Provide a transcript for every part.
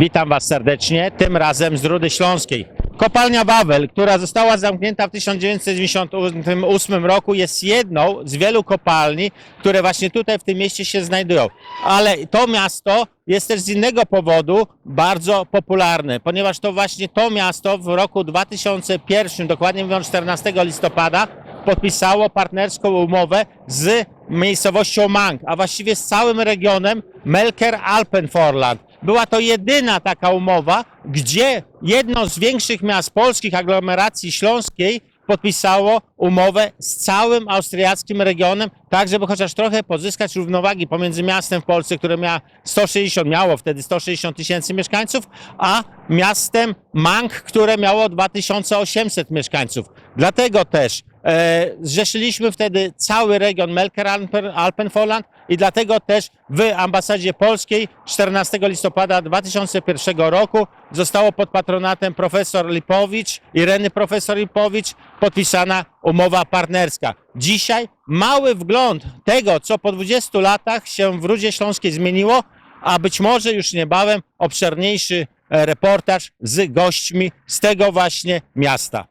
Witam Was serdecznie, tym razem z Rudy Śląskiej. Kopalnia Wawel, która została zamknięta w 1998 roku, jest jedną z wielu kopalni, które właśnie tutaj w tym mieście się znajdują. Ale to miasto jest też z innego powodu bardzo popularne, ponieważ to właśnie to miasto w roku 2001, dokładnie mówiąc 14 listopada, podpisało partnerską umowę z miejscowością Mang, a właściwie z całym regionem Melker-Alpenvorland. Była to jedyna taka umowa, gdzie jedno z większych miast polskich aglomeracji śląskiej podpisało umowę z całym austriackim regionem, tak żeby chociaż trochę pozyskać równowagi pomiędzy miastem w Polsce, które miało 160, miało wtedy 160 tysięcy mieszkańców, a miastem Mang, które miało 2800 mieszkańców. Dlatego też e, zrzeszyliśmy wtedy cały region Melker-Alpenvorland i dlatego też w ambasadzie polskiej 14 listopada 2001 roku zostało pod patronatem profesor Lipowicz, Ireny profesor Lipowicz podpisana umowa partnerska. Dzisiaj mały wgląd tego, co po 20 latach się w Rudzie Śląskiej zmieniło, a być może już niebawem obszerniejszy e, reportaż z gośćmi z tego właśnie miasta.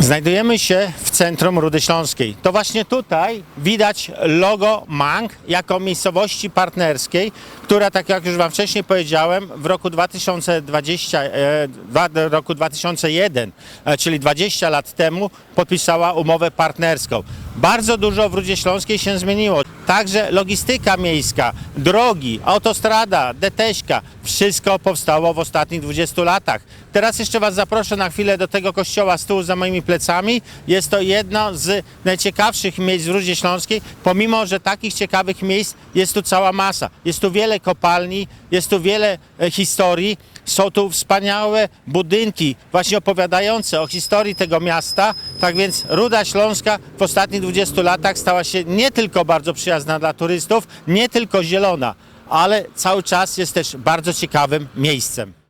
Znajdujemy się w centrum Rudy Śląskiej. To właśnie tutaj widać logo MANG jako miejscowości partnerskiej, która, tak jak już Wam wcześniej powiedziałem, w roku 2020, e, roku 2001, e, czyli 20 lat temu, podpisała umowę partnerską. Bardzo dużo w Rudzie Śląskiej się zmieniło. Także logistyka miejska, drogi, autostrada, deteśka, wszystko powstało w ostatnich 20 latach. Teraz jeszcze Was zaproszę na chwilę do tego kościoła z tyłu za moimi plecami. Jest to jedno z najciekawszych miejsc w Rudzie Śląskiej, pomimo, że takich ciekawych miejsc jest tu cała masa. Jest tu wiele kopalni, jest tu wiele e, historii. Są tu wspaniałe budynki właśnie opowiadające o historii tego miasta. Tak więc Ruda Śląska w ostatnich 20 latach stała się nie tylko bardzo przyjazna dla turystów, nie tylko zielona, ale cały czas jest też bardzo ciekawym miejscem.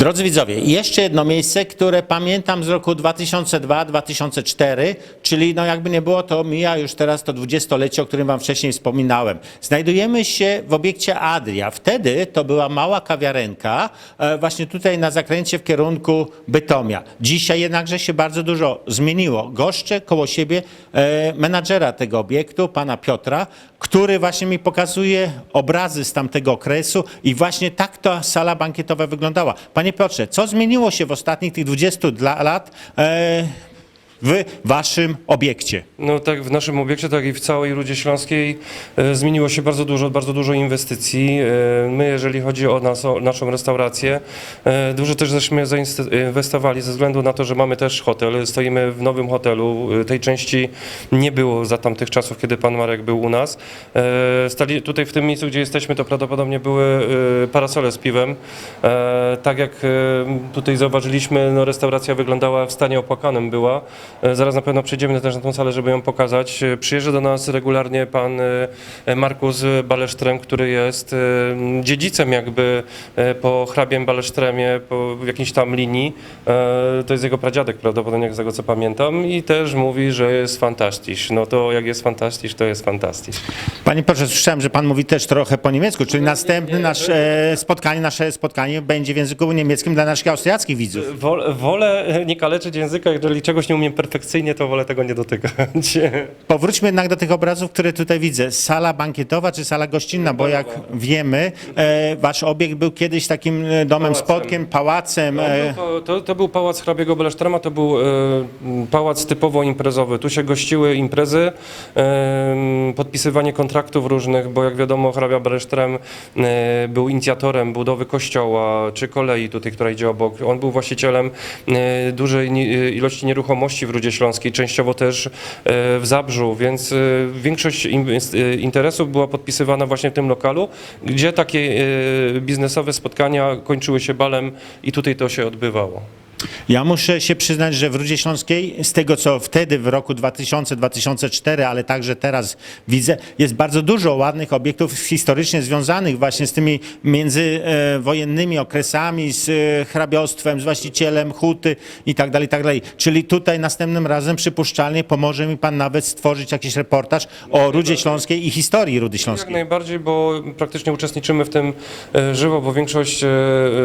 Drodzy widzowie, jeszcze jedno miejsce, które pamiętam z roku 2002-2004, czyli no jakby nie było, to mija już teraz to dwudziestolecie, o którym wam wcześniej wspominałem. Znajdujemy się w obiekcie Adria. Wtedy to była mała kawiarenka, e, właśnie tutaj na zakręcie w kierunku Bytomia. Dzisiaj jednakże się bardzo dużo zmieniło. Goszczę koło siebie e, menadżera tego obiektu, pana Piotra, który właśnie mi pokazuje obrazy z tamtego okresu i właśnie tak ta sala bankietowa wyglądała. Panie Piotrze, co zmieniło się w ostatnich tych 20 dla- lat e, w waszym obiekcie? No tak w naszym obiekcie, tak i w całej Rudzie Śląskiej e, zmieniło się bardzo dużo, bardzo dużo inwestycji. E, my, jeżeli chodzi o, nas, o naszą restaurację, e, dużo też żeśmy zainwestowali ze względu na to, że mamy też hotel. Stoimy w nowym hotelu. E, Tej części nie było za tamtych czasów, kiedy pan Marek był u nas. E, Stali tutaj w tym miejscu, gdzie jesteśmy, to prawdopodobnie były e, parasole z piwem. E, Tak jak e, tutaj zauważyliśmy, no restauracja wyglądała w stanie opłakanym była. E, Zaraz na pewno przejdziemy też na tą salę, żeby ją pokazać. E, Przyjeżdża do nas regularnie pan e, Markus Balesztrem, który jest dziedzicem jakby po hrabiem Balesztremie, po jakiejś tam linii. To jest jego pradziadek prawdopodobnie, z tego co pamiętam. I też mówi, że jest fantastyś. No to jak jest fantastyś, to jest fantastyś. Panie Piotrze, słyszałem, że pan mówi też trochę po niemiecku, czyli następne nasze spotkanie, nasze spotkanie będzie w języku niemieckim dla naszych austriackich widzów. Wolę, wolę nie kaleczyć języka, jeżeli czegoś nie umiem perfekcyjnie, to wolę tego nie dotykać. Powróćmy jednak do tych obrazów, które tutaj widzę. Sala bankietowa czy sala gościnna, bo jak wiemy, e, wasz obiekt był kiedyś takim e, domem Pałacem. spotkiem, pałacem. No, E, to, to, to był pałac hrabiego Belesztrema, to był e, pałac typowo imprezowy. Tu się gościły imprezy, e, podpisywanie kontraktów różnych, bo jak wiadomo hrabia Belesztrem e, był inicjatorem budowy kościoła czy kolei tutaj, która idzie obok. On był właścicielem e, dużej ni- ilości nieruchomości w Rudzie Śląskiej, częściowo też e, w Zabrzu, więc e, większość e, interesów była podpisywana właśnie w tym lokalu, gdzie takie biznesowe spotkania kończyły się balem i tutaj to się odbywało. Ja muszę się przyznać, że w Rudzie Śląskiej, z tego co wtedy w roku 2000-2004, ale także teraz widzę, jest bardzo dużo ładnych obiektów historycznie związanych właśnie z tymi międzywojennymi okresami, z e, hrabiostwem, z właścicielem huty i tak dalej, i tak dalej. Czyli tutaj następnym razem przypuszczalnie pomoże mi pan nawet stworzyć jakiś reportaż o Rudzie Śląskiej i historii Rudy Jak Śląskiej. najbardziej, bo praktycznie uczestniczymy w tym e, żywo, bo większość e,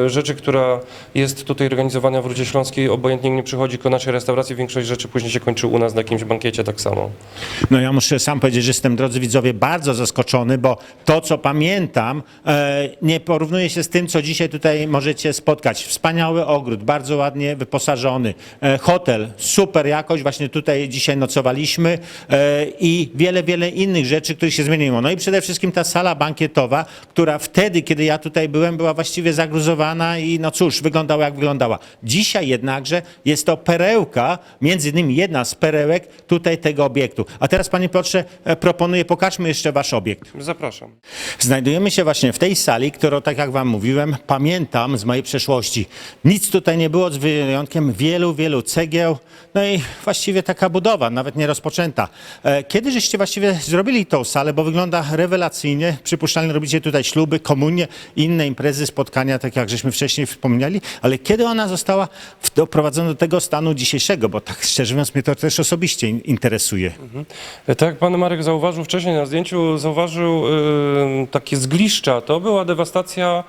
e, rzeczy, która jest tutaj organizowana w Rudzie Śląskiej, obojętnie nie przychodzi do naszej restauracji, większość rzeczy później się kończy u nas na jakimś bankiecie tak samo. No ja muszę sam powiedzieć, że jestem, drodzy widzowie, bardzo zaskoczony, bo to, co pamiętam, e, nie porównuje się z tym, co dzisiaj tutaj możecie spotkać. Wspaniały ogród, bardzo ładnie wyposażony, e, hotel, super jakość, właśnie tutaj dzisiaj nocowaliśmy e, i wiele, wiele innych rzeczy, które się zmieniło. No i przede wszystkim ta sala bankietowa, która wtedy, kiedy ja tutaj byłem, była właściwie zagruzowana i no cóż, wyglądała jak wyglądała. Dzisiaj jednakże jest to perełka, między innymi jedna z perełek tutaj tego obiektu. A teraz, panie Piotrze, e, proponuję, pokażmy jeszcze wasz obiekt. Zapraszam. Znajdujemy się właśnie w tej sali, którą, tak jak wam mówiłem, pamiętam z mojej przeszłości. Nic tutaj nie było z wyjątkiem wielu, wielu cegieł, no i właściwie taka budowa, nawet nie rozpoczęta. E, Kiedy żeście właściwie zrobili tą salę, bo wygląda rewelacyjnie, przypuszczalnie robicie tutaj śluby, komunie, inne imprezy, spotkania, tak jak żeśmy wcześniej wspomnieli, ale kiedy ona została doprowadzona do tego stanu dzisiejszego, bo tak szczerze mówiąc mnie to też osobiście in- interesuje. Tak jak pan Marek zauważył wcześniej na zdjęciu, zauważył y, takie zgliszcza. To była dewastacja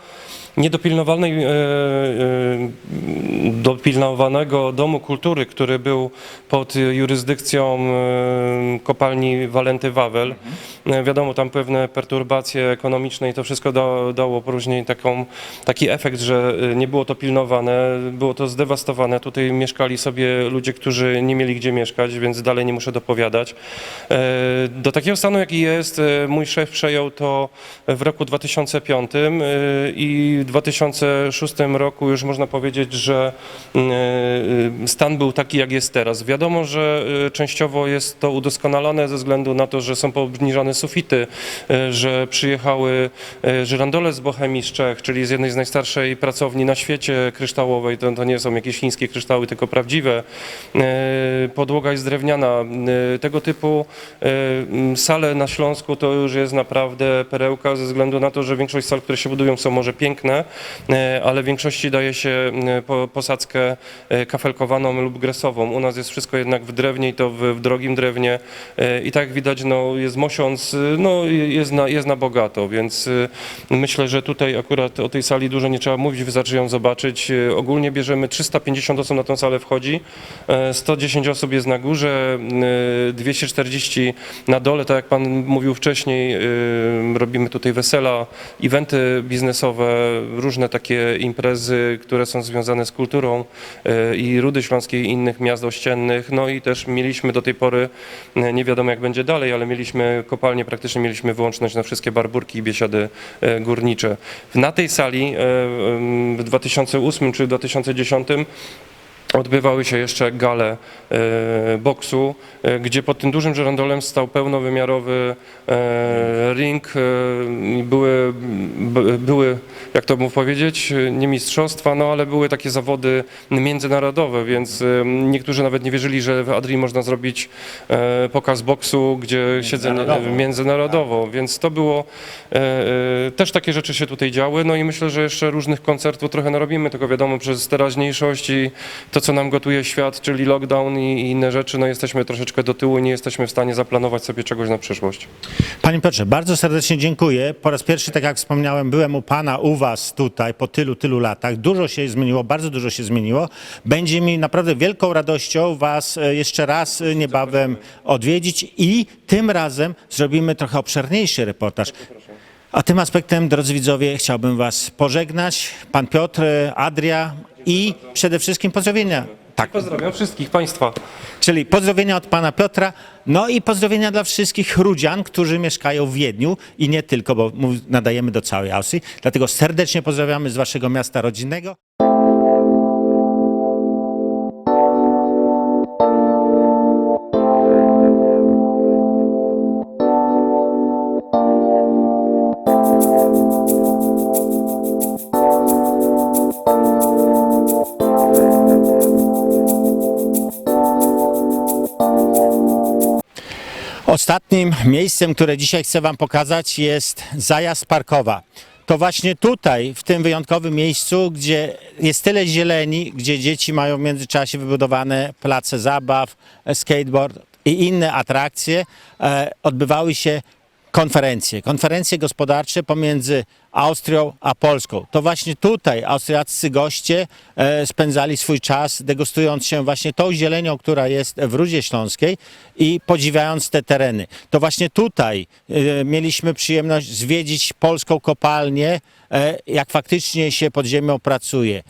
niedopilnowanej, y, y, dopilnowanego Domu Kultury, który był pod jurysdykcją y, kopalni Walenty Wawel. Wiadomo, tam pewne perturbacje ekonomiczne i to wszystko da, dało później taką, taki efekt, że nie było to pilnowane, było to zdewastowane. Tutaj mieszkali sobie ludzie, którzy nie mieli gdzie mieszkać, więc dalej nie muszę dopowiadać. E, Do takiego stanu, jaki jest, e, mój szef przejął to w roku 2005 e, i w 2006 roku już można powiedzieć, że e, stan był taki, jak jest teraz. Wiadomo, że e, częściowo jest to udoskonalone ze względu na to, że są poobniżane sufity, e, że przyjechały żyrandole z Bohemii z Czech, czyli z jednej z najstarszej pracowni na świecie kryształowej. To, to nie są jakieś chińskie kryształy, tylko prawdziwe. Podłoga jest drewniana. Tego typu sale na Śląsku to już jest naprawdę perełka ze względu na to, że większość sal, które się budują są może piękne, e, ale w większości daje się po- posadzkę e, kafelkowaną lub gresową. U nas jest wszystko jednak w drewnie i to w, w drogim drewnie e, i tak widać no, jest mosiąc, no, jest, na, jest na bogato, więc myślę, że tutaj akurat o tej sali dużo nie trzeba mówić, wystarczy ją zobaczyć. Ogólnie bierzemy 350 osób na tą salę wchodzi, e, 110 osób jest na górze, e, 240 na dole, tak jak Pan mówił wcześniej, robimy tutaj wesela, eventy biznesowe, różne takie imprezy, które są związane z kulturą e, i Rudy Śląskiej i innych miast ościennych, no i też mieliśmy do tej pory, e, nie wiadomo jak będzie dalej, ale mieliśmy kopalnie, praktycznie mieliśmy wyłączność na wszystkie barburki i biesiady e, górnicze. Na tej sali w 2008 czy 2010 Odbywały się jeszcze gale e, boksu, e, gdzie pod tym dużym żerandolem stał pełnowymiarowy e, ring. Były, były, jak to mu powiedzieć, nie mistrzostwa, no ale były takie zawody międzynarodowe, więc niektórzy nawet nie wierzyli, że w Adrii można zrobić pokaz boksu, gdzie siedzenie Międzynarodowo. międzynarodowo, więc to było, też takie rzeczy się tutaj działy, no i myślę, że jeszcze różnych koncertów trochę narobimy, tylko wiadomo, przez teraźniejszość i to, co nam gotuje świat, czyli lockdown i, i inne rzeczy, no jesteśmy troszeczkę do tyłu i nie jesteśmy w stanie zaplanować sobie czegoś na przyszłość. Panie Piotrze, bardzo serdecznie dziękuję. Po raz pierwszy, tak jak wspomniałem, byłem u Pana, u Was tutaj po tylu, tylu latach. Dużo się zmieniło, bardzo dużo się zmieniło. Będzie mi naprawdę wielką radością Was e, jeszcze raz e, niebawem odwiedzić i tym razem zrobimy trochę obszerniejszy reportaż. A tym aspektem, drodzy widzowie, chciałbym Was pożegnać. Pan Piotr, e, Adria i przede wszystkim pozdrowienia. Tak, Pozdrawiam wszystkich Państwa. Czyli pozdrowienia od pana Piotra, no i pozdrowienia dla wszystkich Rudzian, którzy mieszkają w Wiedniu i nie tylko, bo nadajemy do całej Austrii. Dlatego serdecznie pozdrawiamy z waszego miasta rodzinnego. Ostatnim miejscem, które dzisiaj chcę Wam pokazać jest zajazd parkowa. To właśnie tutaj, w tym wyjątkowym miejscu, gdzie jest tyle zieleni, gdzie dzieci mają w międzyczasie wybudowane place zabaw, skateboard i inne atrakcje, e, odbywały się konferencje, konferencje gospodarcze pomiędzy Austrią a Polską. To właśnie tutaj austriaccy goście e, spędzali swój czas degustując się właśnie tą zielenią, która jest w Rudzie Śląskiej i podziwiając te tereny. To właśnie tutaj e, mieliśmy przyjemność zwiedzić polską kopalnię, e, jak faktycznie się pod ziemią pracuje.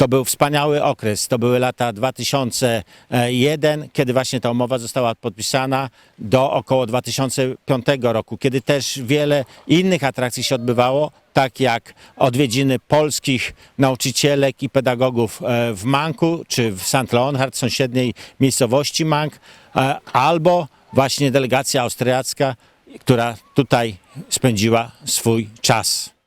To był wspaniały okres. To były lata 2001, kiedy właśnie ta umowa została podpisana do około 2005 roku, kiedy też wiele innych atrakcji się odbywało, tak jak odwiedziny polskich nauczycielek i pedagogów e, w Manku czy w St. Leonhard, sąsiedniej miejscowości Mank, e, albo właśnie delegacja austriacka, która tutaj spędziła swój czas.